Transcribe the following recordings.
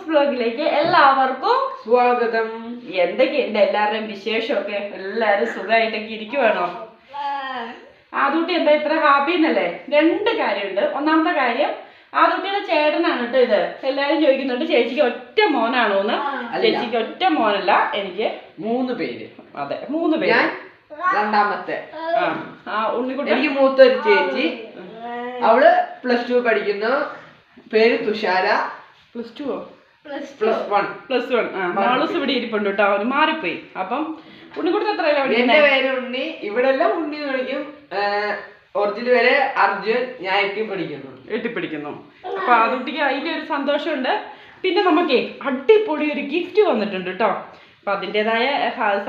Cuckoo's ബ്ലോഗിലേക്ക് എല്ലാവർക്കും സ്വാഗതം. എന്തൊക്കെയുണ്ട് എല്ലാവരുടെയും വിശേഷമൊക്കെ? എല്ലാവരും സുഖമായിട്ടൊക്കെ ഇരിക്കുവാണോ? ആദൂട്ടി എന്താ ഇത്ര ഹാപ്പി എന്നല്ലേ? രണ്ട് കാര്യമുണ്ട്. ഒന്നാമത്തെ കാര്യം ആദൂട്ടിയുടെ ചേട്ടനാണ് കേട്ടോ ഇത്. എല്ലാരും ചോദിക്കുന്നുണ്ട് ചേച്ചിക്ക് ഒറ്റ മോനാണോ എന്ന്. ചേച്ചിക്ക് ഒറ്റ മോനല്ല എനിക്ക് മൂന്ന് പേര്. അതെ മൂന്ന് പേര്. രണ്ടാമത്തെ. ആ ഉണ്ണിക്കുട്ടി എനിക്ക് മൂത്തൊരു ചേച്ചി. അവൾ പ്ലസ് ടു പഠിക്കുന്നു. പേര് തുഷാര. പ്ലസ് ടുവോ പ്ലസ് വൺ പ്ലസ് വൺ ആ മാളൂസ് ഇവിടെ ഇരിപ്പുണ്ട് കേട്ടോ അവന് മാറിപ്പോയി. അപ്പം ഉണ്ണിക്കുട്ടൻ എത്രയല്ല എന്റെ പേര് ഉണ്ണി. ഇവിടെ എല്ലാം ഉണ്ണി എന്ന് വിളിക്കും. ഒറിജിനൽ വരെ അർജുൻ. ഞാൻ എട്ടി പഠിക്കുന്നു. എട്ടിപ്പിടിക്കുന്നു അപ്പൊ ആദുട്ടിക്ക് അതിന്റെ ഒരു സന്തോഷമുണ്ട്. പിന്നെ നമുക്ക് അടിപൊളി ഒരു ഗിഫ്റ്റ് വന്നിട്ടുണ്ട് കേട്ടോ. അപ്പൊ അതിന്റെതായ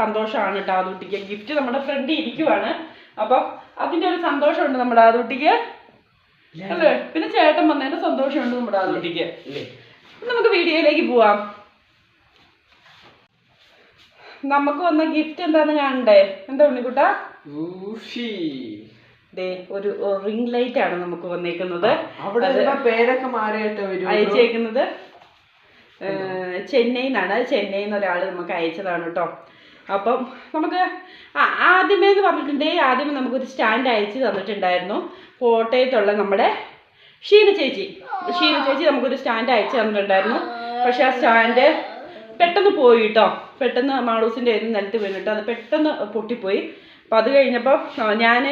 സന്തോഷമാണ് കേട്ടോ ആദുട്ടിക്ക് ഗിഫ്റ്റ് നമ്മുടെ ഫ്രണ്ട് ഇരിക്കുവാണ്. അപ്പൊ അതിന്റെ ഒരു സന്തോഷമുണ്ട് നമ്മുടെ ആദുട്ടിക്ക് അല്ലേ? പിന്നെ ചേട്ടൻ വന്നതിന്റെ സന്തോഷമുണ്ട് നമ്മുടെ ആദുട്ടിക്ക് ഇല്ലേ? നമുക്ക് വീഡിയോയിലേക്ക് പോവാം. നമുക്ക് വന്ന ഗിഫ്റ്റ് എന്താന്ന് കാണണ്ടേ? എന്താ ഉണ്ണിക്കുട്ട? ഒരു റിംഗ് ലൈറ്റ് ആണ് നമുക്ക് വന്നേക്കുന്നത്. പേരൊക്കെ മാറിയിട്ട് അയച്ചേക്കുന്നത്. ചെന്നൈയിൽ നിന്നാണ് ചെന്നൈയിൽ നിന്ന് ഒരാൾ നമുക്ക് അയച്ചതാണ് കേട്ടോ. അപ്പം നമുക്ക് ആ- ആദ്യമേ എന്ന് പറഞ്ഞിട്ടുണ്ടെങ്കിൽ ആദ്യമേ നമുക്കൊരു സ്റ്റാൻഡ് അയച്ചു തന്നിട്ടുണ്ടായിരുന്നു. കോട്ടയത്തുള്ള നമ്മുടെ ഷീന ചേച്ചി. ഷീന ചേച്ചി നമുക്കൊരു സ്റ്റാൻഡ് അയച്ചു തന്നിട്ടുണ്ടായിരുന്നു. പക്ഷെ ആ സ്റ്റാൻഡ് പെട്ടെന്ന് പോയി കേട്ടോ പെട്ടെന്ന് മാളൂസിന്റെ കയ്യിൽ നിലത്ത് വീണ് കേട്ടോ അത് പെട്ടെന്ന് പൊട്ടിപ്പോയി. അപ്പം അത് കഴിഞ്ഞപ്പോൾ ഞാൻ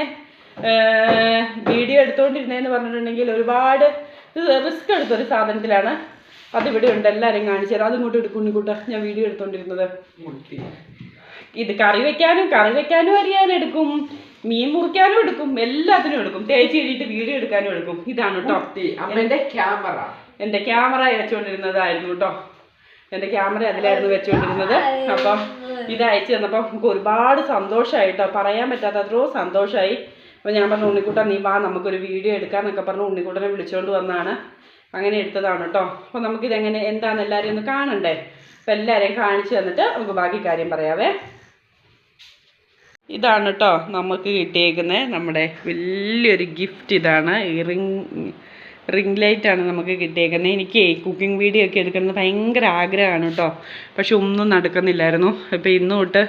വീഡിയോ എടുത്തുകൊണ്ടിരുന്നതെന്ന് പറഞ്ഞിട്ടുണ്ടെങ്കിൽ ഒരുപാട് റിസ്ക് എടുത്തൊരു സാധനത്തിലാണ്. അതിവിടെ ഉണ്ട്. എല്ലാവരെയും കാണിച്ചു തരാം. അതിങ്ങോട്ട് എടുക്കും ഉണ്ണിക്കൂട്ട. ഞാൻ വീഡിയോ എടുത്തുകൊണ്ടിരുന്നത്. ഇത് കറി വെക്കാനും കറി വെക്കാനും അറിയാൻ എടുക്കും. മീൻ മുറിക്കാനും എടുക്കും എല്ലാത്തിനും എടുക്കും. തേച്ച് കഴിഞ്ഞിട്ട് വീഡിയോ എടുക്കാനും എടുക്കും. ഇതാണ് കേട്ടോ എന്റെ അമ്മേന്റെ ക്യാമറ. എന്റെ ക്യാമറ വെച്ചുകൊണ്ടിരുന്നതായിരുന്നു കേട്ടോ എന്റെ ക്യാമറ അതിലായിരുന്നു വെച്ചുകൊണ്ടിരുന്നത്. അപ്പം ഇത് അയച്ചു തന്നപ്പോൾ നമുക്ക് ഒരുപാട് സന്തോഷമായി കേട്ടോ പറയാൻ പറ്റാത്ത അത്രയോ സന്തോഷമായി അപ്പോൾ ഞാൻ പറഞ്ഞു ഉണ്ണിക്കുട്ടൻ നീ വാ നമുക്കൊരു വീഡിയോ എടുക്കാന്നൊക്കെ പറഞ്ഞു ഉണ്ണിക്കുട്ടനെ വിളിച്ചുകൊണ്ട് വന്നാണ്. അങ്ങനെ എടുത്തതാണ് കേട്ടോ അപ്പോൾ നമുക്കിതെങ്ങനെ എന്താണെന്ന് എല്ലാവരെയും ഒന്ന് കാണണ്ടേ? അപ്പോൾ എല്ലാവരെയും കാണിച്ചു തന്നിട്ട് നമുക്ക് ബാക്കി കാര്യം പറയാവേ. ഇതാണ് കേട്ടോ നമുക്ക് കിട്ടിയേക്കുന്നത് നമ്മുടെ വലിയൊരു ഗിഫ്റ്റ് ഇതാണ്. റിങ് റിംഗ് ലൈറ്റാണ് നമുക്ക് കിട്ടിയേക്കുന്നത് എനിക്ക് കുക്കിംഗ് വീഡിയോ ഒക്കെ എടുക്കുന്നത് ഭയങ്കര ആഗ്രഹമാണ് കേട്ടോ പക്ഷെ ഒന്നും നടക്കുന്നില്ലായിരുന്നു. അപ്പോൾ ഇന്ന് തൊട്ട്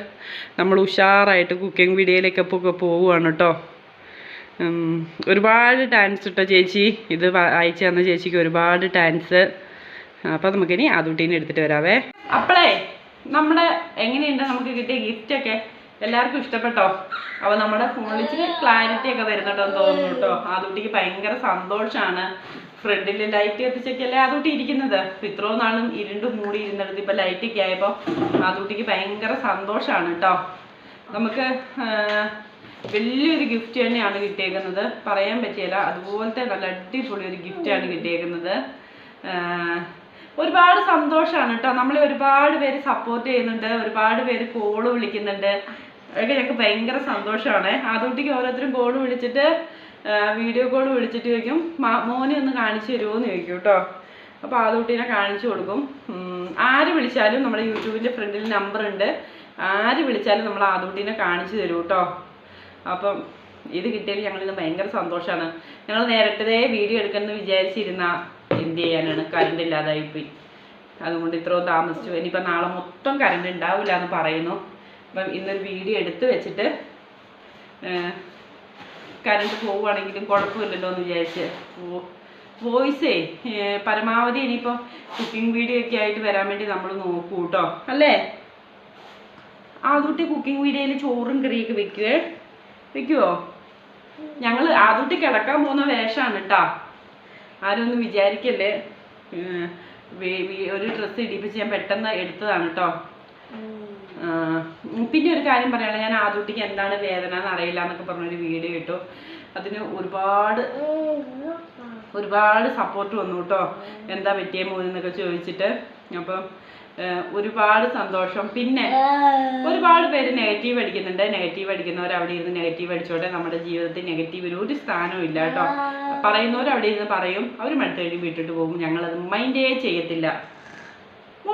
നമ്മൾ ഉഷാറായിട്ട് കുക്കിംഗ് വീഡിയോയിലേക്ക് ഒക്കെ പോവുകയാണ് കേട്ടോ ഒരുപാട് ടാൻസ് ഇട്ടോ ചേച്ചി. ഇത് അയച്ചു തന്ന ചേച്ചിക്ക് ഒരുപാട് ടാൻസ് അപ്പോൾ നമുക്കിനി അതുട്ടീനെ എടുത്തിട്ട് വരാവേ. അപ്പോഴേ നമ്മുടെ എങ്ങനെയുണ്ട് നമുക്ക് കിട്ടിയ ഗിഫ്റ്റൊക്കെ എല്ലാവർക്കും ഇഷ്ടപ്പെട്ടോ? അപ്പോൾ നമ്മുടെ ഫോണിൽ ഇച്ചിരി ക്ലാരിറ്റി ഒക്കെ വരുന്നുണ്ടെന്ന് തോന്നുന്നു കേട്ടോ. ആദ്യത്തേക്ക് ഭയങ്കര സന്തോഷാണ്. ഫ്രണ്ടിൽ ലൈറ്റ് കത്തിച്ചൊക്കെയല്ലേ അതുകൂട്ടി ഇരിക്കുന്നത്? ഇത്രയും നാളും ഇരുണ്ട് മൂടി ഇരുന്നിടത്ത് ഇപ്പം ലൈറ്റൊക്കെ ആയപ്പോൾ ആദൂട്ടിക്ക് ഭയങ്കര സന്തോഷാണ് കേട്ടോ. നമുക്ക് വലിയൊരു ഗിഫ്റ്റ് തന്നെയാണ് കിട്ടിയേക്കുന്നത്. പറയാൻ പറ്റിയല്ല അതുപോലത്തെ നല്ല അടിപൊളി ഒരു ഗിഫ്റ്റാണ് കിട്ടിയേക്കുന്നത്. ഒരുപാട് സന്തോഷമാണ് കേട്ടോ. നമ്മളെ ഒരുപാട് പേര് സപ്പോർട്ട് ചെയ്യുന്നുണ്ട് ഒരുപാട് പേര് കോൾ വിളിക്കുന്നുണ്ട്. അതൊക്കെ ഞങ്ങൾക്ക് ഭയങ്കര സന്തോഷമാണ്. ആദ്യകുട്ടിക്ക് ഓരോരുത്തരും കോൾ വിളിച്ചിട്ട് വീഡിയോ കോൾ വിളിച്ചിട്ട് ചോദിക്കും മോനെ ഒന്ന് കാണിച്ചു തരുമോ എന്ന് ചോദിക്കും കേട്ടോ അപ്പോൾ ആദ്യകുട്ടീനെ കാണിച്ചു കൊടുക്കും. ആര് വിളിച്ചാലും നമ്മുടെ യൂട്യൂബിന്റെ ഫ്രണ്ടിൽ നമ്പർ ഉണ്ട്. ആര് വിളിച്ചാലും നമ്മൾ ആദ്യകുട്ടീനെ കാണിച്ചു തരും കേട്ടോ അപ്പം ഇത് കിട്ടിയതിൽ ഞങ്ങളിന്ന് ഭയങ്കര സന്തോഷമാണ് ഞങ്ങൾ നേരത്തെ വീഡിയോ എടുക്കണമെന്ന് വിചാരിച്ചിരുന്ന എന്ത് ചെയ്യാനാണ്? കറണ്ട് ഇല്ലാതായിപ്പോയി. അതുകൊണ്ട് ഇത്രയും താമസിച്ചു. ഇനിയിപ്പോൾ നാളെ മൊത്തം കറണ്ട് ഉണ്ടാവില്ല എന്ന് പറയുന്നു. അപ്പം ഇന്നൊരു വീഡിയോ എടുത്തു വെച്ചിട്ട് കറണ്ട് പോവുകയാണെങ്കിലും കുഴപ്പമില്ലല്ലോ എന്ന് വിചാരിച്ച്. വോയിസേ പരമാവധി ഇനിയിപ്പോൾ കുക്കിംഗ് വീഡിയോ ഒക്കെ ആയിട്ട് വരാൻ വേണ്ടി നമ്മൾ നോക്കൂ കേട്ടോ അല്ലേ? ആദ്യത്തെ കുക്കിംഗ് വീഡിയോയിൽ ചോറും കറിയൊക്കെ വെക്കുവേ വെക്കുവോ? ഞങ്ങൾ ആദ്യത്തെ കിടക്കാൻ പോകുന്ന വേഷമാണ് കേട്ടോ ആരും ഒന്നും വിചാരിക്കല്ലേ ഒരു ഡ്രസ്സ് ഇടിപ്പിച്ച് ഞാൻ പെട്ടെന്ന് എടുത്തതാണ് കേട്ടോ പിന്നെ ഒരു കാര്യം പറയാനുള്ളത്. ഞാൻ ആദ്യത്തേക്ക് എന്താണ് വേദന എന്നറിയില്ല എന്നൊക്കെ പറഞ്ഞൊരു വീഡിയോ ഇട്ടു. അതിന് ഒരുപാട് ഒരുപാട് സപ്പോർട്ട് വന്നു കേട്ടോ. എന്താ പറ്റിയ മോനെന്നൊക്കെ ചോദിച്ചിട്ട്. അപ്പം ഒരുപാട് സന്തോഷം. പിന്നെ ഒരുപാട് പേര് നെഗറ്റീവ് അടിക്കുന്നുണ്ട്. നെഗറ്റീവ് അടിക്കുന്നവർ അവിടെ ഇരുന്ന് നെഗറ്റീവ് അടിച്ചോട്ടെ. നമ്മുടെ ജീവിതത്തിൽ നെഗറ്റീവ് ഒരു സ്ഥാനവും ഇല്ല കേട്ടോ. പറയുന്നവർ അവിടെ ഇരുന്ന് പറയും. അവർ മടുത്ത് കഴിഞ്ഞ് വിട്ടിട്ട് പോകും. ഞങ്ങളത് മൈൻഡേ ചെയ്യത്തില്ല.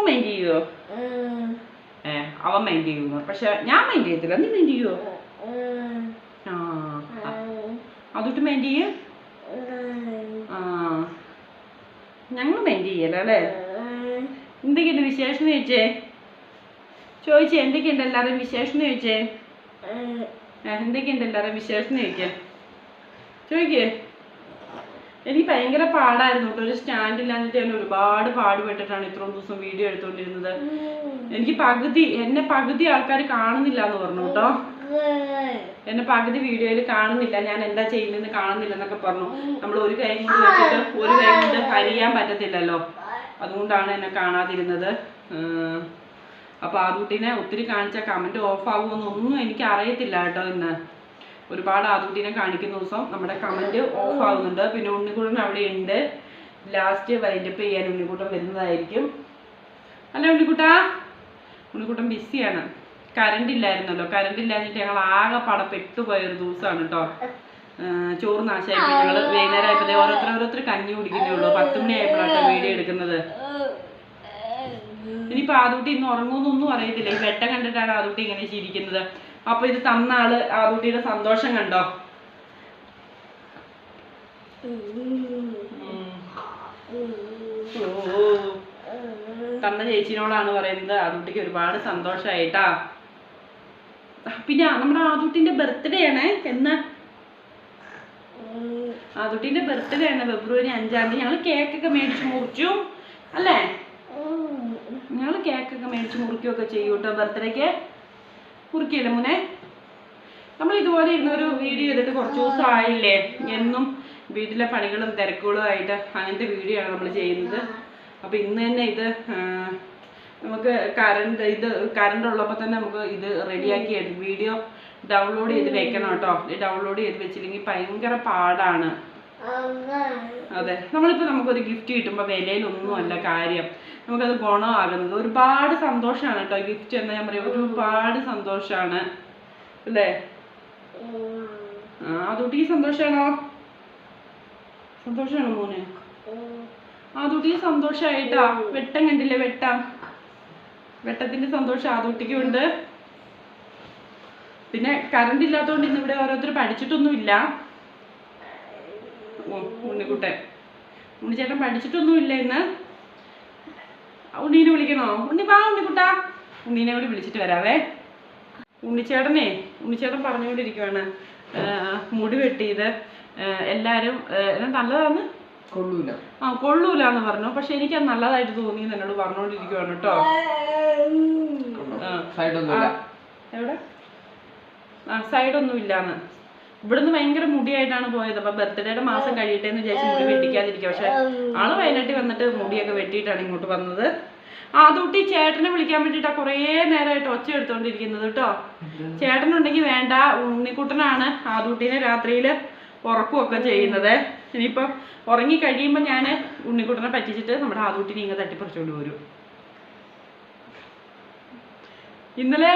മൈൻഡ് ചെയ്യുമോ ഏ അവൻ മൈൻഡ് ചെയ്യുന്നു. പക്ഷെ ഞാൻ മൈൻഡ് ചെയ്യത്തില്ല. നീ മൈൻഡ് ചെയ്യുമോ ആ അതൊട്ട് മൈൻഡ് ചെയ്യ. ആ. ഞങ്ങൾ മൈൻഡ് ചെയ്യല അല്ലേ? വിശേഷം ചോദിച്ചേ? ചോദിച്ചേ എന്തൊക്കെയുണ്ട് എല്ലാവരും വിശേഷം ചോദിച്ചേ? എന്തൊക്കെയുണ്ട് എല്ലാവരും വിശേഷം ചോദിക്കേ ചോദിക്കേ. എനിക്ക് ഭയങ്കര പാടായിരുന്നു കേട്ടോ. ഒരു സ്റ്റാൻഡ് ഇല്ലാഞ്ഞിട്ട് ഞാൻ ഒരുപാട് പാടുപെട്ടിട്ടാണ് ഇത്രയും ദിവസം വീഡിയോ എടുത്തോണ്ടിരുന്നത്. എനിക്ക് പകുതി എന്നെ പകുതി ആൾക്കാർ കാണുന്നില്ല എന്ന് പറഞ്ഞു കേട്ടോ. എന്നെ പകുതി വീഡിയോയിൽ കാണുന്നില്ല. ഞാൻ എന്താ ചെയ്യുന്നതെന്ന് കാണുന്നില്ല എന്നൊക്കെ പറഞ്ഞു നമ്മൾ ഒരു കൈ കൊണ്ട് വെച്ചിട്ട് ഒരു കൈ കൊണ്ട് കരിയാൻ പറ്റത്തില്ലല്ലോ. അതുകൊണ്ടാണ് എന്നെ കാണാതിരുന്നത്. അപ്പോൾ ആദ്യട്ടിനെ ആദൂട്ടിനെ ഒത്തിരി കാണിച്ച കമന്റ് ഓഫ് ആകുമെന്നൊന്നും എനിക്ക് അറിയത്തില്ല കേട്ടോ ഇന്ന്. ഒരുപാട് ആദൂട്ടിനെ കാണിക്കുന്ന ദിവസം നമ്മുടെ കമന്റ് ഓഫ് ആകുന്നുണ്ട് പിന്നെ ഉണ്ണിക്കുട്ടൻ അവിടെ ഉണ്ട് ലാസ്റ്റ് വൈൻഡപ്പ് ചെയ്യാൻ ഉണ്ണിക്കുട്ടൻ വരുന്നതായിരിക്കും. അല്ല ഉണ്ണിക്കുട്ടാ? ഉണ്ണിക്കുട്ടൻ ബിസിയാണ്. കറണ്ട് ഇല്ലായിരുന്നല്ലോ. കറണ്ട് ഇല്ലാഞ്ഞിട്ട് ഞങ്ങൾ ആകെ പട പെട്ടുപോയ ഒരു ദിവസമാണ് കേട്ടോ. ചോറ് നാശമായപ്പോൾ ഞങ്ങൾ വൈകുന്നേരം ഓരോരുത്തർ ഓരോരുത്തർ കഞ്ഞി കുടിക്കുന്നേ ഉള്ളൂ. പത്ത് മണി ആയപ്പോഴാട്ടോ വീഡിയോ എടുക്കുന്നത്. ഇനിയിപ്പോ ആദൂട്ടി ഇന്ന് ഉറങ്ങുന്നൊന്നും അറിയത്തില്ല. ഈ വെട്ടം കണ്ടിട്ടാണ് ആദൂട്ടി ഇങ്ങനെ ചിരിക്കുന്നത്. അപ്പൊ ഇത് തന്ന ആൾ ആദൂട്ടിയുടെ സന്തോഷം കണ്ടോ. തന്ന ചേച്ചിനോടാണ് പറയുന്നത്. ആദുട്ടിക്ക് ഒരുപാട് സന്തോഷായിട്ടാ. പിന്നെ നമ്മുടെ ആദുട്ടിന്റെ ബർത്ത്ഡേ ആണ്. എന്ന്? ആദുട്ടിന്റെ ബർത്ത്ഡേ ആണ് ഫെബ്രുവരി അഞ്ചാം തീയതി. ഞങ്ങൾ കേക്കൊക്കെ മേടിച്ചു മുറിച്ചു. അല്ലേ? ഞങ്ങൾ കേക്കൊക്കെ മേടിച്ച് മുറിക്കുകയൊക്കെ ചെയ്യൂട്ടോ ബർത്ത്ഡേക്ക് മുറിക്കില്ലേ മുനെ. നമ്മൾ ഇതുപോലെ ഇരുന്നൊരു വീഡിയോ ചെയ്തിട്ട് കുറച്ച് ദിവസം ആയില്ലേ എന്നും വീട്ടിലെ പണികളും തിരക്കുകളും ആയിട്ട് അങ്ങനത്തെ വീഡിയോ ആണ് നമ്മൾ ചെയ്യുന്നത്. അപ്പോൾ ഇന്ന് തന്നെ ഇത് നമുക്ക് കറണ്ട് ഇത് കറണ്ട് ഉള്ളപ്പോൾ തന്നെ നമുക്ക് ഇത് റെഡിയാക്കി വീഡിയോ ഡൗൺലോഡ് ചെയ്ത് വെക്കണം കേട്ടോ. ഡൗൺലോഡ് ചെയ്ത് വെച്ചില്ലെങ്കിൽ ഭയങ്കര പാടാണ്. അതെ. നമ്മളിപ്പോൾ നമുക്കൊരു ഗിഫ്റ്റ് കിട്ടുമ്പോൾ വിലയിലൊന്നുമല്ല കാര്യം. നമുക്കത് ഗുണമാകുന്നത്. ഒരുപാട് സന്തോഷമാണ് കേട്ടോ ഗിഫ്റ്റ് എന്ന് ഞാൻ പറയും. ഒരുപാട് സന്തോഷമാണ് അല്ലേ? ആ അതുട്ടി സന്തോഷമാണോ സന്തോഷമാണോ മോനെ? അതുട്ടി സന്തോഷമായിട്ടാ വെട്ടം കണ്ടില്ലേ വെട്ടം? വെട്ടത്തിന്റെ സന്തോഷം അതുട്ടിക്കും ഉണ്ട്. പിന്നെ കറണ്ട് ഇല്ലാത്തതുകൊണ്ട് ഇന്ന് ഇവിടെ ഓരോരുത്തർ പഠിച്ചിട്ടൊന്നുമില്ല. ഉണ്ണിക്കുട്ടൻ. ഉണ്ണിച്ചേട്ടൻ പഠിച്ചിട്ടൊന്നുമില്ല ഇന്ന് ഉണ്ണീനെ വിളിക്കണോ? ഉണ്ണി വാ ഉണ്ണിക്കുട്ടാ. ഉണ്ണീനെ കൂടി വിളിച്ചിട്ട് വരാവേ. ഉണ്ണിച്ചേട്ടനെ ഉണ്ണിച്ചേട്ടൻ പറഞ്ഞുകൊണ്ടിരിക്കുവാണ്. മുടി വെട്ടിയത്. എല്ലാവരും നല്ലതാന്ന്? കൊള്ളൂല. ആ കൊള്ളൂലാന്ന് പറഞ്ഞു. പക്ഷെ എനിക്ക് അത് നല്ലതായിട്ട് തോന്നി എന്ന് എന്നോട് പറഞ്ഞോണ്ടിരിക്കുവാണ് കേട്ടോ. എവിടെ? ആ സൈഡൊന്നും ഇല്ലാന്ന് ഇവിടുന്ന് ഭയങ്കര മുടിയായിട്ടാണ് പോയത്. അപ്പൊ ബർത്ത്ഡേയുടെ മാസം കഴിയട്ടെ എന്ന് വിചാരിച്ച് മുടി വെട്ടിക്കാതിരിക്കുക. പക്ഷെ ആൾ വയനാട്ടിൽ വന്നിട്ട് മുടിയൊക്കെ വെട്ടിയിട്ടാണ് ഇങ്ങോട്ട് വന്നത്. ആദൂട്ടി ചേട്ടനെ വിളിക്കാൻ വേണ്ടിട്ടാ കുറേ നേരമായിട്ട് ഒച്ച എടുത്തോണ്ടിരിക്കുന്നത് കേട്ടോ. ചേട്ടനുണ്ടെങ്കിൽ വേണ്ട ഉണ്ണിക്കുട്ടനാണ് ആദൂട്ടിനെ രാത്രിയിൽ ഉറക്കുമൊക്കെ ചെയ്യുന്നത്. ഇനിയിപ്പം ഉറങ്ങി കഴിയുമ്പോൾ ഞാൻ ഉണ്ണിക്കുട്ടനെ പറ്റിച്ചിട്ട് നമ്മുടെ ആദൂട്ടിനെ ഇങ്ങനെ തട്ടിപ്പറിച്ചുകൊണ്ട് വരും. ഇന്നലെ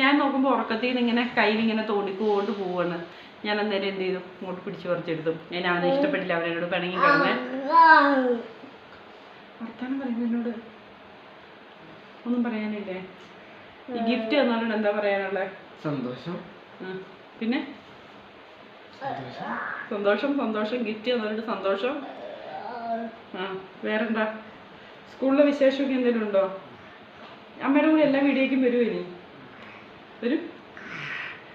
ഞാൻ നോക്കുമ്പോൾ ഉറക്കത്തിൽ നിന്ന് ഇങ്ങനെ കയ്യിൽ ഇങ്ങനെ തോണ്ടിക്കൊണ്ട് പോവാണ്. ഞാൻ അന്നേരം എന്ത് ചെയ്തു? ഇങ്ങോട്ട് പിടിച്ചു പറിച്ചെടുത്തു. ഞാൻ അവനെ ഇഷ്ടപ്പെട്ടില്ല. അവനോട് പിണങ്ങി കിടന്നേ. വർത്താനം പറയുന്നു എന്നോട്. ഒന്നും പറയാനില്ലേ? ഈ ഗിഫ്റ്റ് തന്നാലോട് എന്താ പറയാനുള്ളത് സന്തോഷം. പിന്നെ? സന്തോഷം സന്തോഷം. ഗിഫ്റ്റ് തന്നാലോട് സന്തോഷം. ആ വേറെന്താ? സ്കൂളിലെ വിശേഷമൊക്കെ എന്തെങ്കിലും ഉണ്ടോ? അമ്മയുടെ കൂടെ എല്ലാ വീഡിയോയ്ക്കും വരുമോ ഇനി? വരും.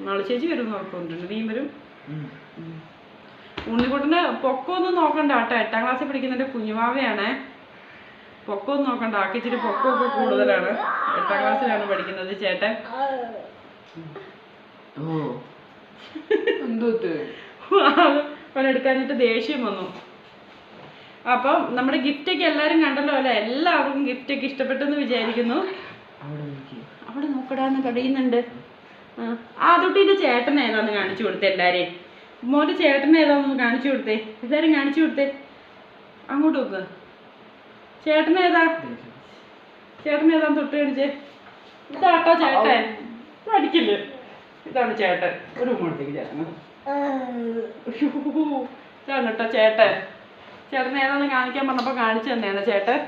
നാളെ ചേച്ചി വരും നോക്കുന്നുണ്ട് ഉറപ്പുണ്ട്. നീ വരും. ഉണ്ണിക്കുട്ടന് പൊക്കമൊന്നും നോക്കണ്ട കേട്ടോ. എട്ടാം ക്ലാസ്സിൽ പഠിക്കുന്നതിന്റെ കുഞ്ഞുമാവയാണേ. പൊക്കമൊന്നും നോക്കണ്ട. ആക്കി ഇച്ചിരി പൊക്കമൊക്കെ കൂടുതലാണ്. എട്ടാം ക്ലാസ്സിലാണ് പഠിക്കുന്നത് ചേട്ടൻ. അവനെടുക്കാനായിട്ട് ദേഷ്യം വന്നു. അപ്പം നമ്മുടെ ഗിഫ്റ്റൊക്കെ എല്ലാരും കണ്ടല്ലോ അല്ലേ? എല്ലാവർക്കും ഗിഫ്റ്റൊക്കെ ഇഷ്ടപ്പെട്ടെന്ന് വിചാരിക്കുന്നു. അവിടെ അവിടെ നോക്കടാന്ന് കഴിയുന്നുണ്ട് ആ ആദ്യൊട്ടിന്റെ ചേട്ടൻ ഏതാന്ന് കാണിച്ചു കൊടുത്തേ എല്ലാരെയും മോന്റെ ചേട്ടൻ ഏതാന്ന് കാണിച്ചു കൊടുത്തേ. എല്ലാവരും കാണിച്ചു കൊടുത്തേ. അങ്ങോട്ട് നോക്ക്. ചേട്ടൻ ഏതാ? ചേട്ടൻ ഏതാന്ന് തൊട്ട് കാണിച്ചേ. ഇതാട്ടോ ചേട്ടൻ. പഠിക്കില്ലേ ഇതാണ് ചേട്ടൻ. ഒരു മുമ്പോട്ടേക്ക് ചേട്ടൻ ഇതാണ് കേട്ടോ ചേട്ടൻ. ചേട്ടൻ ഏതാന്ന് കാണിക്കാൻ പറഞ്ഞപ്പോ കാണിച്ചു തന്നെയാണ് ചേട്ടൻ.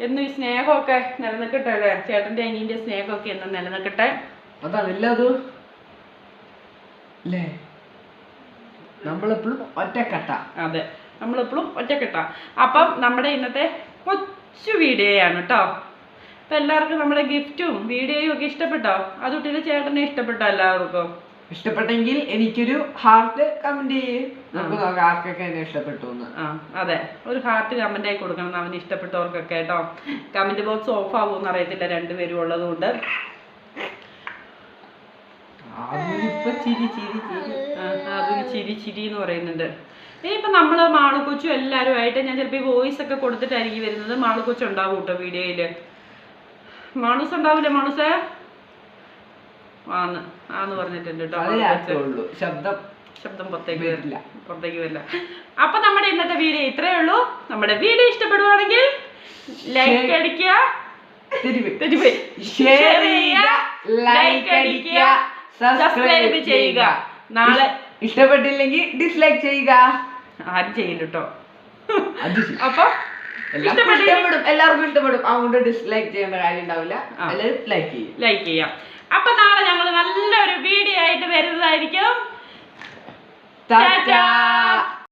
എന്നും ഈ സ്നേഹമൊക്കെ നിലനിൽക്കട്ടെ അല്ലേ? ചേട്ടന്റെ അനിയന്റെ സ്നേഹമൊക്കെ എന്നും നിലനിൽക്കട്ടെ. അതാണ് എല്ലാതും അല്ലേ നമ്മളെപ്പോഴും ഒറ്റക്കെട്ട. അതെ നമ്മളെപ്പോഴും ഒറ്റക്കെട്ട. അപ്പം നമ്മുടെ ഇന്നത്തെ കൊച്ചു വീഡിയോയാണ് കേട്ടോ അപ്പം എല്ലാവർക്കും നമ്മുടെ ഗിഫ്റ്റും വീഡിയോയും ഒക്കെ ഇഷ്ടപ്പെട്ടോ? അതുട്ടിന്റെ ചേട്ടനെ ഇഷ്ടപ്പെട്ടോ എല്ലാവർക്കും? ഇഷ്ടപ്പെട്ടെങ്കിൽ എനിക്കൊരു ഹാർട്ട് കമന്റ് ചെയ്യേ. നമുക്ക് ആർക്കൊക്കെ എന്നെ ഇഷ്ടപ്പെട്ടു എന്ന്. ആ അതെ. ഒരു ഹാർട്ട് കമന്റ് ആയി കൊടുക്കണം അവന് ഇഷ്ടപ്പെട്ടവർക്കൊക്കെ കേട്ടോ കമന്റ് ബോക്സ് ഓഫ് ആവുമെന്ന് അറിയത്തില്ല. രണ്ടുപേരും ഉള്ളത് കൊണ്ട് അതിനിപ്പോ ചിരി ചിരി ചിരി. അതിന് ചിരി ചിരി എന്ന് പറയുന്നുണ്ട്. ഇനിയിപ്പോൾ നമ്മൾ മാളുക്കൊച്ചും എല്ലാവരുമായിട്ട് ഞാൻ ചിലപ്പോൾ ഈ വോയിസ് ഒക്കെ കൊടുത്തിട്ടായിരിക്കും വരുന്നത്. മാളക്കൊച്ചു ഉണ്ടാവും കേട്ടോ വീഡിയോയിൽ മാണൂസ് ഉണ്ടാവില്ലേ മാണൂസേ ആന്ന് ആന്ന് പറഞ്ഞിട്ടുണ്ട് കേട്ടോ അത് ശബ്ദം ശബ്ദം പുറത്തേക്ക് വരില്ല. പുറത്തേക്ക് വരില്ല. അപ്പൊ നമ്മുടെ ഇന്നത്തെ വീഡിയോ ഇത്രയേ ഉള്ളൂ. നമ്മുടെ വീഡിയോ ഇഷ്ടപ്പെടുവാണെങ്കിൽ ലൈക്ക് അടിക്കുക. ഷെയർ ചെയ്യുക. ലൈക്ക് അടിക്കുക. സബ്സ്ക്രൈബ് ചെയ്യുക. നാളെ ഇഷ്ടപ്പെട്ടില്ലെങ്കിൽ ഡിസ്ലൈക്ക് ചെയ്യുക. ആരും ചെയ്യില്ല കേട്ടോ. അപ്പൊ ഇഷ്ടപ്പെടും. എല്ലാവർക്കും ഇഷ്ടപ്പെടും. അതുകൊണ്ട് ഡിസ്ലൈക്ക് ചെയ്യേണ്ട കാര്യം ഉണ്ടാവില്ല. എല്ലാവരും ലൈക്ക് ചെയ്യും. ലൈക്ക് ചെയ്യാം. അപ്പൊ നാളെ ഞങ്ങൾ നല്ലൊരു വീഡിയോ ആയിട്ട് വരുന്നതായിരിക്കും. ടാറ്റാ